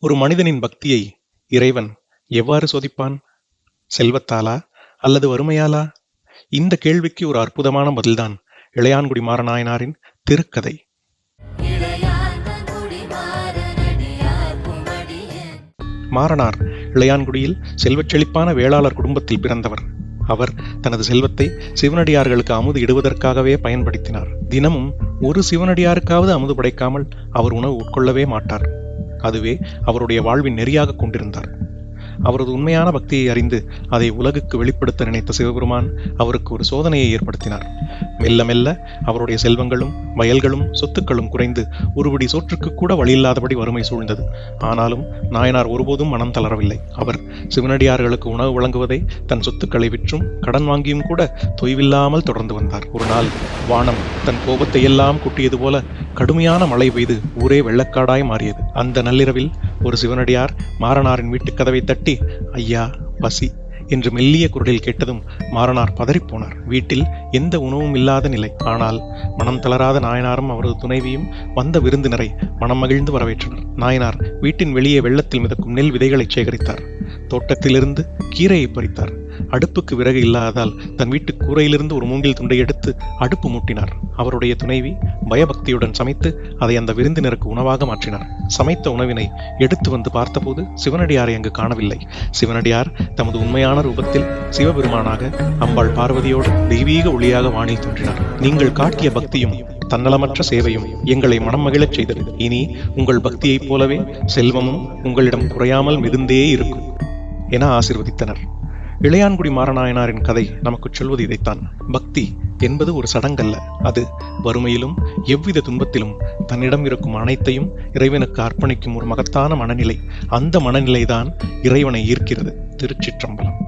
ஒரு மனிதனின் பக்தியை இறைவன் எவ்வாறு சோதிப்பான்? செல்வத்தாலா அல்லது வறுமையாலா? இந்த கேள்விக்கு ஒரு அற்புதமான பதில்தான் இளையான்குடி மாறநாயனாரின் திருக்கதை. மாறனார் இளையான்குடியில் செல்வச் செழிப்பான வேளாளர் குடும்பத்தில் பிறந்தவர். அவர் தனது செல்வத்தை சிவனடியார்களுக்கு அமுது இடுவதற்காகவே பயன்படுத்தினார். தினமும் ஒரு சிவனடியாருக்காவது அமுது படைக்காமல் அவர் உணவு உட்கொள்ளவே மாட்டார். அதுவே அவருடைய வாழ்வின் நெறியாக கொண்டிருந்தார். அவரது உண்மையான பக்தியை அறிந்து அதை உலகுக்கு வெளிப்படுத்த நினைத்த சிவபெருமான் அவருக்கு ஒரு சோதனையை ஏற்படுத்தினார். மெல்ல மெல்ல அவருடைய செல்வங்களும் வயல்களும் சொத்துக்களும் குறைந்து ஒருபடி சோற்றுக்கு கூட வழியில்லாதபடி வறுமை சூழ்ந்தது. ஆனாலும் நாயனார் ஒருபோதும் மனம் தளரவில்லை. அவர் சிவனடியார்களுக்கு உணவு வழங்குவதை தன் சொத்துக்களை விற்றும் கடன் வாங்கியும் கூட தொய்வில்லாமல் தொடர்ந்து வந்தார். ஒரு நாள் வானம் தன் கோபத்தை எல்லாம் குட்டியது போல கடுமையான மழை பெய்து ஊரே வெள்ளக்காடாய் மாறியது. அந்த நள்ளிரவில் ஒரு சிவனடியார் மாறனாரின் வீட்டுக் கதவை தட்டி ஐயா பசி என்று மெல்லிய குரலில் கேட்டதும் மாறனார் பதறிப்போனார். வீட்டில் எந்த உணவும் இல்லாத நிலை. ஆனால் மனம் தளராத நாயனாரும் அவரது துணைவியும் வந்த விருந்தினரை மனம் மகிழ்ந்து வரவேற்றனர். நாயனார் வீட்டின் வெளியே வெள்ளத்தில் மிதக்கும் நெல் விதைகளை சேகரித்தார். தோட்டத்திலிருந்து கீரையை பறித்தார். அடுப்புக்கு விறகு இல்லாததால் தன் வீட்டு கூரையிலிருந்து ஒரு மூங்கில் துண்டை எடுத்து அடுப்பு மூட்டினார். அவருடைய துணைவி பயபக்தியுடன் சமைத்து அதை அந்த விருந்தினருக்கு உணவாக மாற்றினார். சமைத்த உணவினை எடுத்து வந்து பார்த்தபோது சிவனடியாரை அங்கு காணவில்லை. சிவனடியார் தமது உண்மையான ரூபத்தில் சிவபெருமானாக அம்பாள் பார்வதியோடு தெய்வீக ஒளியாக வானில் தோன்றினார். நீங்கள் காட்டிய பக்தியும் தன்னலமற்ற சேவையும் எங்களை மனம் மகிழச் செய்தது. இனி உங்கள் பக்தியைப் போலவே செல்வமும் உங்களிடம் குறையாமல் மிகுந்தே இருக்கும். என ஆசிர்வதித்தனர். இளையான்குடி மாரநாயனாரின் கதை நமக்குச் சொல்வது இதைத்தான். பக்தி என்பது ஒரு சடங்கல்ல. அது வறுமையிலும் எவ்வித துன்பத்திலும் தன்னிடம் இருக்கும் அனைத்தையும் இறைவனுக்கு அர்ப்பணிக்கும் ஒரு மகத்தான மனநிலை. அந்த மனநிலைதான் இறைவனை ஈர்க்கிறது. திருச்சிற்றம்பலம்.